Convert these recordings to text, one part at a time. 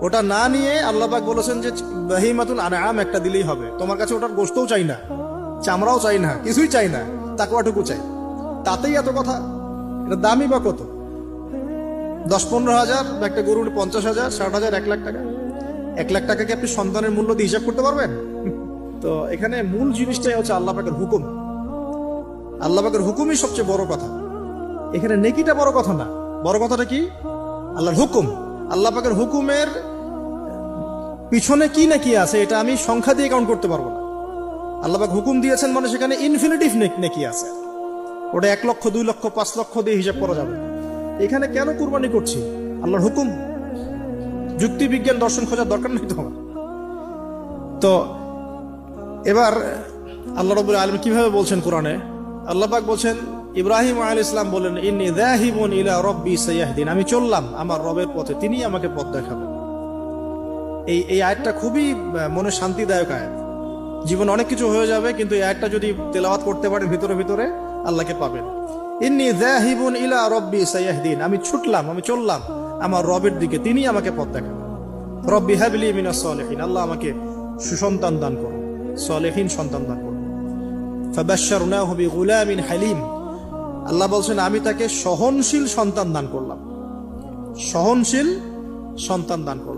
ওটা না নিয়ে আল্লাহবাক বলেছেন যে বাহিমাতুল আনাম একটা দিলেই হবে। তোমার কাছে ওটার গোস্তও চাই না, চামড়াও চাই না, কিছুই চাই না তাকুয়াটুকু চাই। তাতেই এত কথা। এটা দামই বা কত? দশ পনেরো হাজার বা একটা গরুর পঞ্চাশ হাজার, ষাট হাজার, এক লাখ টাকা। এক লাখ টাকাকে আপনি সন্তানের মূল্য দিয়ে হিসাব করতে পারবেন? তো এখানে মূল জিনিসটাই হচ্ছে আল্লাহ হুকুম। আল্লাহ পাকের হুকুমই সবচেয়ে বড় কথা। এখানে নেকিটা বড় কথা না। বড় কথাটা কি? আল্লাহর হুকুম। আল্লাহ হুকুমের পিছনে কি না কি আছে, এটা আমি সংখ্যা দিয়ে কাউন্ট করতে পারব না। আল্লাহবাক হুকুম দিয়েছেন মানে সেখানে ইনফিনিটিভ নেকি আছে। ওটা এক লক্ষ, দুই লক্ষ, পাঁচ লক্ষ দিয়ে হিসাব করা যাবে। এখানে কেন কুরবানি করছি? আল্লাহর হুকুম। যুক্তি বিজ্ঞান দর্শন খোঁজার দরকার নেই তোমার তো, এবার আল্লাহ রবুল আলম কীভাবে বলছেন কোরআনে? আল্লাহ পাক বলছেন, ইব্রাহিম আল ইসলাম বলেন দাহিবুন ইলা রব্বি সাইয়াহদিন। আমি চললাম আমার রবের পথে তিনি আমাকে পথ দেখাবেন। এই এই আয়াতটা খুবই মনে শান্তিদায়ক আয়াত। জীবন অনেক কিছু হয়ে যাবে, কিন্তু এই আয়াতটা যদি তেলাওয়াত করতে পারেন ভিতরে ভিতরে, আল্লাহকে পাবেন। ইন্নি দাহিবুন ইলা রব্বি সাইয়াহদিন। আমি ছুটলাম, আমি চললাম, আমার রবের দিকে তিনি আমাকে পথ দেখাবেন রব্বি হাবলি মিনাস সলিহিন। আল্লাহ আমাকে সুসন্তান দান করুন, সলেহীন সন্তান দান করুন। ফাবাশশারনাহু বিগুলামিন হালিম। আল্লাহ বলছেন, আমি তাকে সহনশীল সন্তান দান করলাম। সহনশীল সন্তান দান করলাম।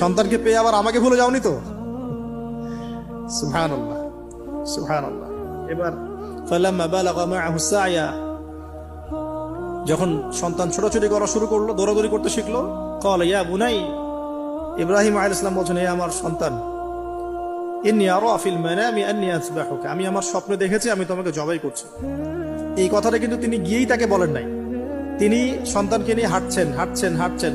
সন্তানকে পেয়ে আবার আমাকে ভুলে যাওনি তো? সুহান আল্লাহ সুহান আল্লাহ এবার যখন সন্তান ছোটাছুটি করা শুরু করল, দৌড়াদৌড়ি করতে শিখলো কল ইয়া বুনাই, ইব্রাহিম আল ইসলাম বলছেন এই আমার সন্তান আমি আমার স্বপ্নে দেখেছি, আমি তোমাকে জবাই করছি। এই কথাটা কিন্তু তিনি গিয়েই তাকে বলেন নাই। তিনি সন্তানকে নিয়ে হাঁটছেন হাঁটছেন হাঁটছেন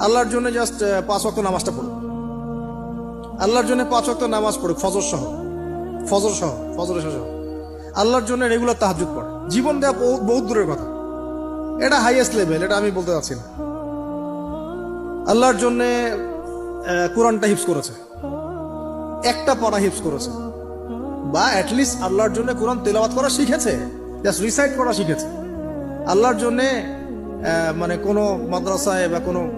আল্লাহর জন্য জাস্ট পাঁচ ওয়াক্ত নামাজটা পড়ুক আল্লাহর জন্য পাঁচ ওয়াক্ত নামাজ পড়ুক, ফজর সহ। ফজর সহ ফজর সহ আল্লাহর জন্য রেগুলার তাহাজুদ পড়ে জীবন দেওয়া বহু- বহুত দূরের কথা। এটা হাইয়েস্ট লেভেল এটা আমি বলতে চাচ্ছি না। আল্লাহর জন্য কোরআনটা হিপস করেছে। একটা পড়া হিপস করেছে। বা অ্যাটলিস্ট আল্লাহর জন্য কোরআন তেলাওয়াত করা শিখেছে। জাস্ট রিসাইট করা শিখেছে। আল্লাহর জন্য মানে কোনো মাদ্রাসায় বা কোনো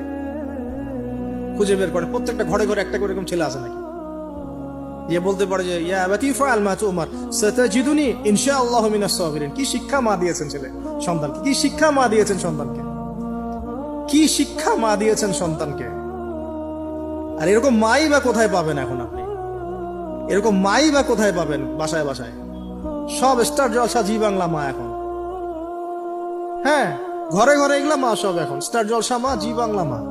খুঁজে বের করে। প্রত্যেকটা ঘরে ঘরে একটা করে এরকম ছেলে আছে নাকি? ইয়ে বলতে পারে যে, ইয়া আবাতি ফাআল মা তুমার সাতাজিদুনি ইনশাআল্লাহু মিনাস সাবিরিন। কি শিক্ষা মা দিয়েছেন ছেলে সন্তানকে? কি শিক্ষা মা দিয়েছেন সন্তানকে? কি শিক্ষা মা দিয়েছেন সন্তানকে? আর এরকম মাই বা কোথায় পাবেন এখন আপনি? এরকম মাই বা কোথায় পাবেন বাসায় বাসায়? সব স্টার জলসা জি বাংলা মা এখন। হ্যাঁ ঘরে ঘরে এগুলা মা সব এখন। স্টার জলসা মা, জি বাংলা মা।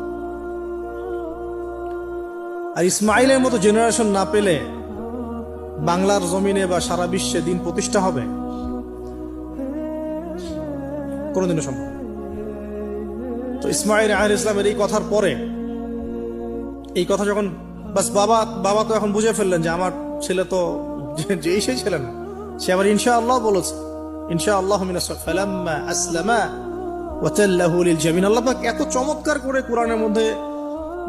আর ইসমাইলের মতো জেনারেশন না পেলে বাংলার জমিনে বা সারা বিশ্বে দিন প্রতিষ্ঠা হবে? কোনোদিনও সম্ভব তো ইসমাইল আহ ইসলামের এই কথার পরে, এই কথা যখন, বাস বাবা বাবা তো এখন বুঝে ফেললেন যে আমার ছেলে তো যেই সেই ছেলে না, সে আবার ইনশা আল্লাহ বলেছে ইনশা আল্লাহ আসলামা ওয়াতাল্লাহু লিল জামিন আল্লাহ এত চমৎকার করে কোরআনের মধ্যে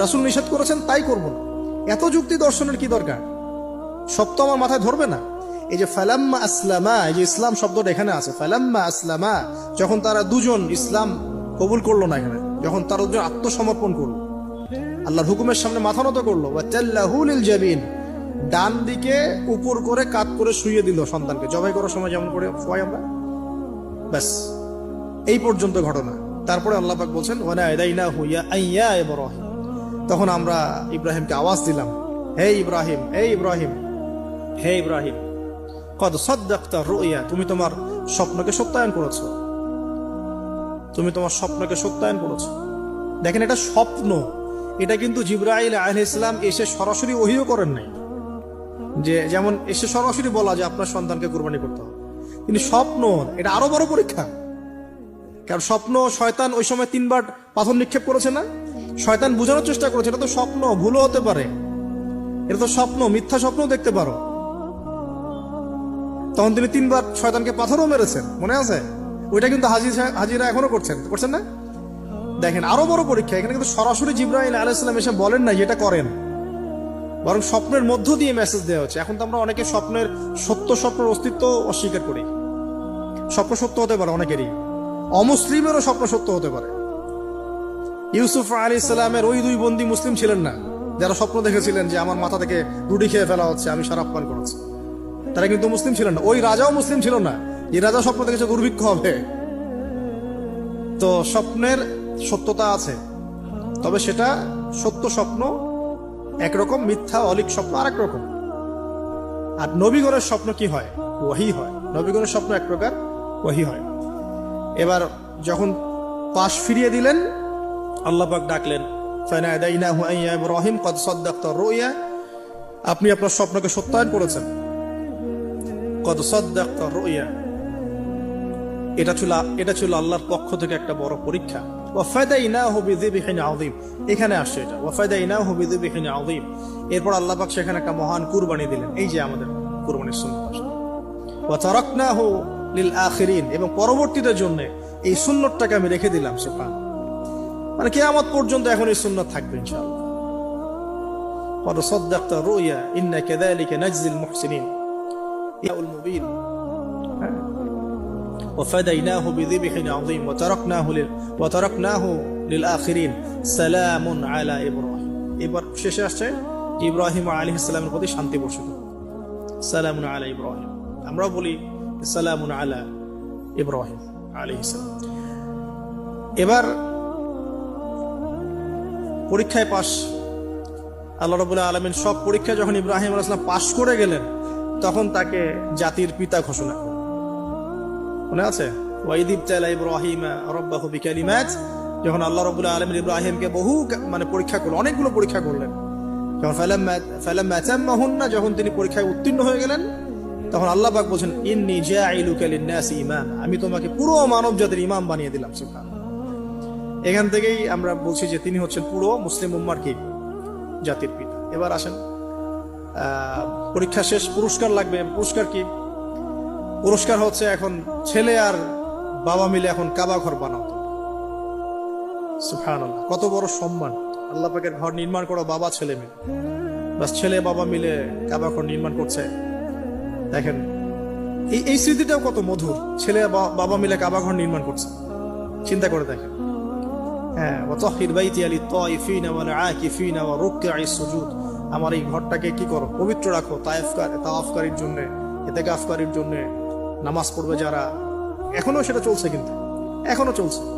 রাসূল নিষেধ করেছেন, তাই করব না। এত যুক্তি দর্শনের কি দরকার? সব তো আমার মাথায় ধরবে না। এই যে ফালাম্মা আসলামা, এই যে ইসলাম শব্দটা এখানে আছে, ফালাম্মা আসলামা, যখন তারা দুজন ইসলাম কবুল করল না এখানে, যখন তারা দুজন আত্মসমর্পণ করল, আল্লাহর হুকুমের সামনে মাথা নত করল জাবিন ডান দিকে উপর করে কাত করে শুয়ে দিল সন্তানকে। জবাই করার সময় যেমন করে ফয় আমরা। ব্যাস, এই পর্যন্ত ঘটনা। তারপরে আল্লাহ পাক বলছেন ওয়ানা এদাইনা হুইয়া আইয়া ইব্রাহিম। তখন আমরা ইব্রাহিমকে আওয়াজ দিলাম, হে ইব্রাহিম হে ইব্রাহিম হে ইব্রাহিম, কদ সদ্দাক্তা রুইয়া, তুমি তোমার স্বপ্নকে সত্যায়ন করেছ। তুমি তোমার স্বপ্নকে সত্যায়ন করেছ। দেখেন এটা স্বপ্ন। এটা কিন্তু জিব্রাইল আহ ইসলাম এসে সরাসরি ওহিও করেন নাই। যে যেমন এসে সরাসরি বলা যে আপনার সন্তানকে কুরবানি করতে হবে। কিন্তু স্বপ্ন, এটা আরও বড় পরীক্ষা। কারণ স্বপ্ন শয়তান ওই সময় তিনবার পাথর নিক্ষেপ করেছে না? শয়তান বোঝানোর চেষ্টা করেছে এটা তো স্বপ্ন, ভুলও হতে পারে। এটা তো স্বপ্ন, মিথ্যা স্বপ্ন দেখতে পারো। তখন তিনি তিনবার শয়তানকে পাথরও মেরেছেন, মনে আছে? ওইটা কিন্তু হাজির হাজিরা এখনও করছেন। করছেন না? দেখেন, আরও বড় পরীক্ষা। এখানে কিন্তু সরাসরি জিব্রাহিম আলাইসালাম এসে বলেন না যেটা করেন। বরং স্বপ্নের মধ্য দিয়ে মেসেজ দেওয়া হচ্ছে। এখন তো আমরা অনেকে স্বপ্নের সত্য স্বপ্নের অস্তিত্ব অস্বীকার করি। স্বপ্ন সত্য হতে পারে অনেকেরই। অমুসলিমেরও স্বপ্ন সত্য হতে পারে। ইউসুফ আলী ইসলামের ওই দুই বন্দী মুসলিম ছিলেন না। যারা স্বপ্ন দেখেছিলেন যে আমার মাথা থেকে রুটি খেয়ে ফেলা হচ্ছে, আমি সারাপ পান করেছি। তারা কিন্তু মুসলিম ছিলেন না। ওই রাজাও মুসলিম ছিল না। এই রাজা স্বপ্ন দেখেছে দুর্ভিক্ষ হবে। তো স্বপ্নের সত্যতা আছে। তবে সেটা সত্য স্বপ্ন, একরকম মিথ্যা, অলিক স্বপ্ন, আরেক রকম। আর নবীগণের স্বপ্ন কি হয়? ওয়াহি হয়। নবীগণের স্বপ্ন এক প্রকার ওয়াহি হয়। এবার যখন পাশ ফিরিয়ে দিলেন আল্লাহ পাক ডাকলেন ইব্রাহিম কদ সাদ্দাকতা রুইয়া আপনি আপনার স্বপ্নকে সত্যায়ন করেছেন। কদ সাদ্দাকতা রুইয়া এটা ছিল এটা ছিল আল্লাহর পক্ষ থেকে একটা বড় পরীক্ষা। এখানে আসছে এটা। এরপর আল্লাহ সেখানে একটা মহান কুরবানি দিলেন। এই যে আমাদের কুরবানির সুন্নাত এবং পরবর্তীদের জন্য এই সুন্নতটাকে আমি রেখে দিলাম সুবহান মানে কিয়ামত পর্যন্ত এখন এই সুন্নাত থাকবে ইনশাআল্লাহ قد صدقت الرؤيا إن كذلك نجزي المحسنين ইয়াউল মুবিন وفديناه بذبح عظيم وتركناه لل وتركناه للآخرين سلام على إبراهيم এবার শেষে আসছে ইব্রাহিম আলী ইসলামের প্রতি শান্তি বর্ষিত সালামুন আলা ইব্রাহিম আমরাও বলি সালামুন আলা ইব্রাহিম আলী ইসলাম এবার পরীক্ষায় পাশ। আল্লাহ রবুল্লাহ আলমিন সব পরীক্ষায় যখন ইব্রাহিম আলাইসলাম পাশ করে গেলেন, তখন তাকে জাতির পিতা ঘোষণা মনে আছে? ওয়াইদিব তালা ইব্রাহিম রব্বাহু বিকালিমাত, যখন আল্লাহ রবুল্লাহ আলমিন ইব্রাহিমকে বহু মানে পরীক্ষা করলেন, অনেকগুলো পরীক্ষা করলেন। যখন ফালাম্মা আতাম্মাহুন্না, যখন তিনি পরীক্ষায় উত্তীর্ণ হয়ে গেলেন, তখন আল্লাহ পাক বলছেন, ইন্নি জাইলুকা লিন-নাসি ইমাম আমি তোমাকে পুরো মানব জাতির ইমাম বানিয়ে দিলাম, সুবহানাল্লাহ। এখান থেকেই আমরা বলছি যে তিনি হচ্ছেন পুরো মুসলিম উম্মার কি? জাতির পিতা। এবার আসেন পরীক্ষা শেষ, পুরস্কার লাগবে। পুরস্কার কি? পুরস্কার হচ্ছে এখন ছেলে আর বাবা মিলে এখন কাবা ঘর সুবহানাল্লাহ, কত বড় সম্মান। আল্লাহ পাকের ঘর নির্মাণ করো, বাবা, ছেলে মিলে। বাস ছেলে, বাবা মিলে কাবা ঘর নির্মাণ করছে। দেখেন, এই এই স্মৃতিটাও কত মধুর। ছেলে বাবা মিলে কাবা ঘর নির্মাণ করছে। চিন্তা করে দেখেন। হ্যাঁ ওয়াতাহির বাইতি আলি তাইফিনা ওয়াল আকিফিনা ওয়া রুকআই সুজুদ। আমার এই ঘরটাকে কি করো? পবিত্র রাখো তায়েফকার তাওয়াফকারীর জন্য ইতেকাফকারীর জন্য। নামাজ পড়বে যারা। এখনও সেটা চলছে কিন্তু। এখনও চলছে।